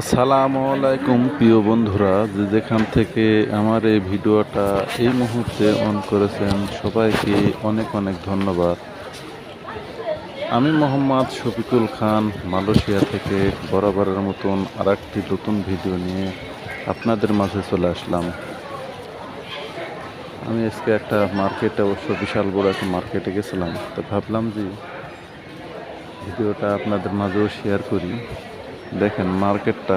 আসসালামু আলাইকুম, প্রিয় বন্ধুরা। যে যেখান থেকে আমার এই ভিডিওটা এই মুহূর্তে অন করেছেন, সবাইকে অনেক অনেক ধন্যবাদ। আমি মোহাম্মদ শফিকুল খান, মালয়েশিয়া থেকে বরাবরের মতন আর একটি নতুন ভিডিও নিয়ে আপনাদের মাঝে চলে আসলাম। আমি আজকে একটা মার্কেটে, অবশ্য বিশাল বড় একটা মার্কেটে গেছিলাম। তো ভাবলাম যে ভিডিওটা আপনাদের মাঝেও শেয়ার করি। দেখেন মার্কেটটা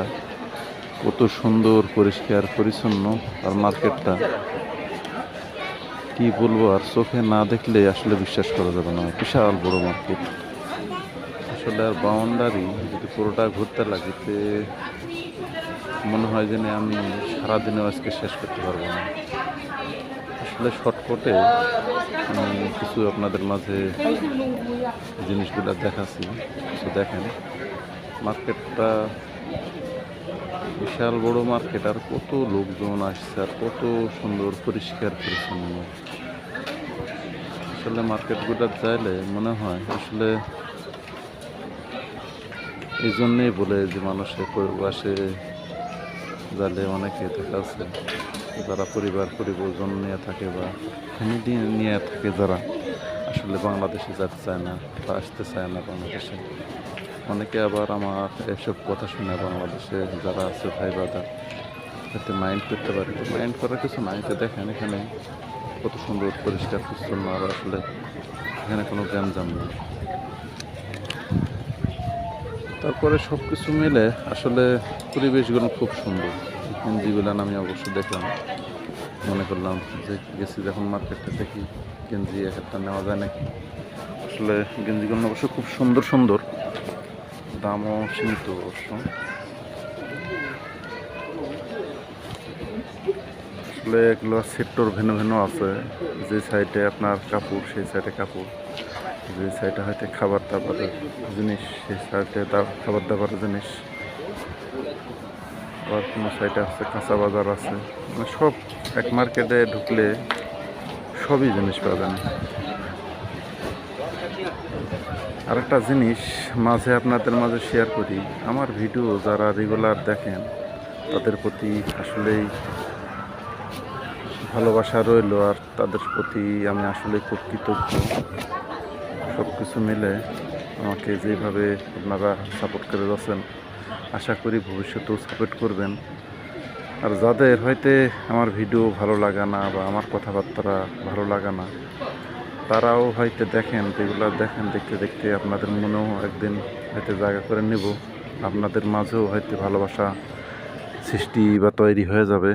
কত সুন্দর, পরিষ্কার, পরিচ্ছন্ন, আর মার্কেটটা কি বলব, আর চোখে না দেখলে আসলে বিশ্বাস করা যাবে না। বিশাল বড় মার্কেট। আসলে আর বাউন্ডারি যদি পুরোটা ঘুরতে লাগে, তে মনে হয় যেন আমি সারাদিনেও আজকে শেষ করতে পারব না। আসলে শর্টকটে আমি কিছু আপনাদের মাঝে জিনিসগুলো দেখাচ্ছি তো দেখেন। মার্কেটটা বিশাল বড় মার্কেট, আর কত লোকজন আসছে, আর কত সুন্দর পরিষ্কার পরিচ্ছন্ন। আসলে মার্কেটগুলো চাইলে মনে হয়, আসলে এই জন্যেই বলে যে মানুষের পরিবাসে জালে অনেকে দেখা আছে যারা পরিবার পরিবর্জন নিয়ে থাকে বা ফ্যামিলি নিয়ে থাকে যারা, আসলে বাংলাদেশে যেতে চায় না বা আসতে চায় না বাংলাদেশে। অনেকে আবার আমার এসব কথা শুনে বাংলাদেশে যারা আছে ভাই বাদা যাতে মাইন্ড করতে পারে। তো মাইন্ড করার কিছু নাই। তো দেখেন এখানে কত সুন্দর, পরিষ্কার, পরিচ্ছন্ন, আর আসলে এখানে কোনো গ্যাঞ্জাম নেই। তারপরে সব কিছু মিলে আসলে পরিবেশগুলো খুব সুন্দর। গেঞ্জিগুলো আমি অবশ্য দেখলাম। মনে করলাম যে গেছি যখন মার্কেটে দেখি গেঞ্জি এক একটা নেওয়া যায় নাকি। আসলে গেঞ্জিগুলো অবশ্য খুব সুন্দর সুন্দর। দামও সীমিত অবশ্য। আসলে এগুলো সেক্টর ভিন্ন ভিন্ন আছে। যে সাইডে আপনার কাপড়, সেই সাইডে কাপড়। যে সাইডে হয়তো খাবার দাবারের জিনিস, সেই সাইডে খাবার দাবারের জিনিস। আবার কোনো সাইডে আছে, কাঁচা বাজার আছে। মানে সব এক মার্কেটে ঢুকলে সবই জিনিস পাবেন। আরেকটা জিনিস মাঝে আপনাদের মাঝে শেয়ার করি। আমার ভিডিও যারা রেগুলার দেখেন, তাদের প্রতি আসলেই ভালোবাসা রইল আর তাদের প্রতি আমি আসলে খুব কৃতজ্ঞ সব কিছু মিলে আমাকে যেভাবে আপনারা সাপোর্ট করে যাচ্ছেন, আশা করি ভবিষ্যতেও সাপোর্ট করবেন। আর যাদের হয়তো আমার ভিডিও ভালো লাগা না বা আমার কথাবার্তা ভালো লাগা না তারাও হয়তো দেখেন, যেগুলো দেখেন, দেখতে দেখতে আপনাদের মনেও একদিন হয়তো জায়গা করে নেব। আপনাদের মাঝেও হয়তো ভালোবাসা সৃষ্টি বা তৈরি হয়ে যাবে।